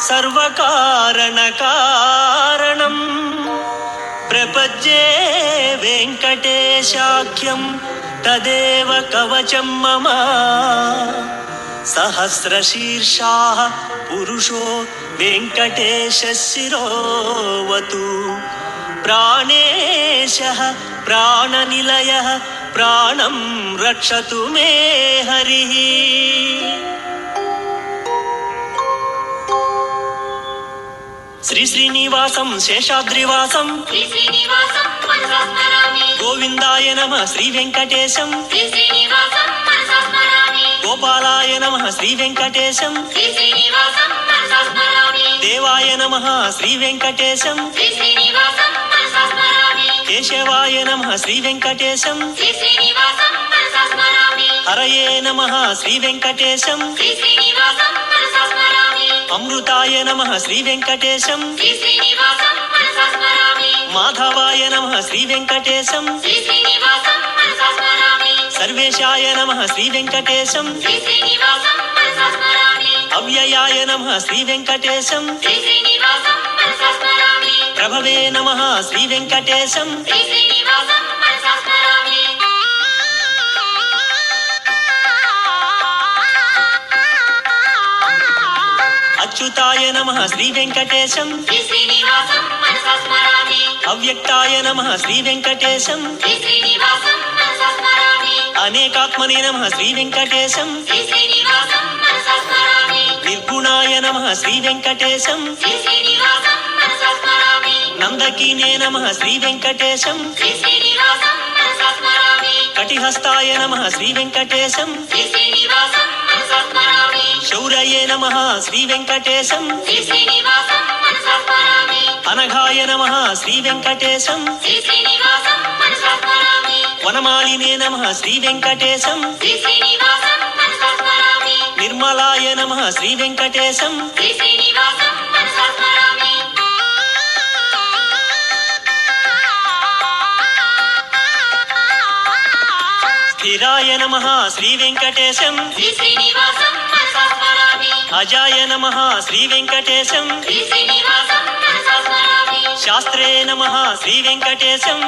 సర్వకారణకారణం ప్రపద్యే వెంకటేశాఖ్యం తదేవ కవచం మమ. సహస్రశీర్షా పురుషో వెంకటేశశిరోవతు ప్రాణేశ ప్రాణనిలయ ప్రాణం రక్షతు మే హరి. శ్రీ శ్రీనివాసం శేషాద్రివాసం గోవిందాయ నమ శ్రీ వెంకటేశం. గోపాలాయ నమ శ్రీ వెంకటేశం. దేవాయ నమ శ్రీ వెంకటేశం. కేశవాయ నమ శ్రీ వెంకటేశం. హరయే నమ శ్రీ వెంకటేశం. శ్రీ శ్రీనివాసం అమృతాయ నమ శ్రీ వెంకటేశం. మాధవాయ నమ శ్రీ వెంకటేశం. సర్వేశాయ నమ శ్రీ వెంకటేశం. అవ్యయాయ నమ శ్రీ వెంకటేశం. ప్రభవే నమ శ్రీ వెంకటేశం. అచ్యుతాయ నమ శ్రీ వెంకటేశం. అవ్యక్తాయ నమ శ్రీ వెంకటేశం. అనేకాత్మనే నమ శ్రీ వెంకటేశం. నిర్గుణాయ నమ శ్రీ వెంకటేశం. నందకీనే నమ శ్రీ వెంకటేశం. కటిహస్తాయ నమ శ్రీ వెంకటేశం. శ్రీ శ్రీనివాసం శౌరయే నమ శ్రీ వెంకటేశం. అనఘాయ నమ శ్రీ వెంకటేశం. వనమాలినే నమ శ్రీ వెంకటేశం. నిర్మలాయ నమ శ్రీ వెంకటేశం. స్థిరాయ నమ శ్రీ వెంకటేశం. శ్రీ శ్రీనివాసం అజాయ నమ శ్రీ వెంకటేశం. శాస్త్రే నమ శ్రీ వెంకటేశం.